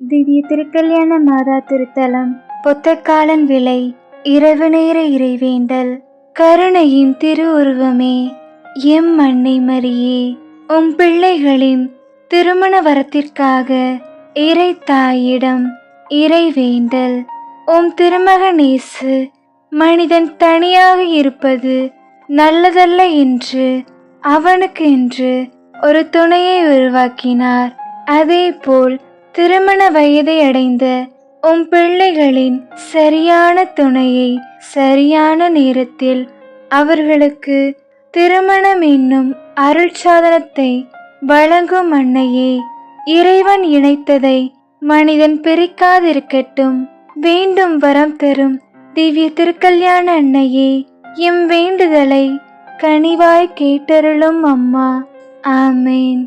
திவ்ய திருக்கல்யாண மாதா திருத்தலம். பொத்தக்காலன் விலை இரவு நேர இறைவேண்டல் கருணையின் திருவுருவமே எம் அன்னை மரியே உம் பிள்ளைகளின் திருமண வரத்திற்காக இறை தாயிடம் இறைவேண்டல் உம் திருமகனேசு மனிதன் தனியாக இருப்பது நல்லதல்ல என்று அவனுக்கு என்று ஒரு துணையை உருவாக்கினார். அதேபோல் திருமண வயதை அடைந்த உம் பிள்ளைகளின் சரியான துணையை சரியான நேரத்தில் அவர்களுக்கு திருமணம் என்னும் அருட்சாதனத்தை வழங்கும் அன்னையே இறைவன் இணைத்ததை மனிதன் பிரிக்காதிருக்கட்டும். வேண்டும் வரம் தரும் திவ்ய திருக்கல்யாண அன்னையே எம் வேண்டுதலை கனிவாய் கேட்டருளும் அம்மா. ஆமேன்.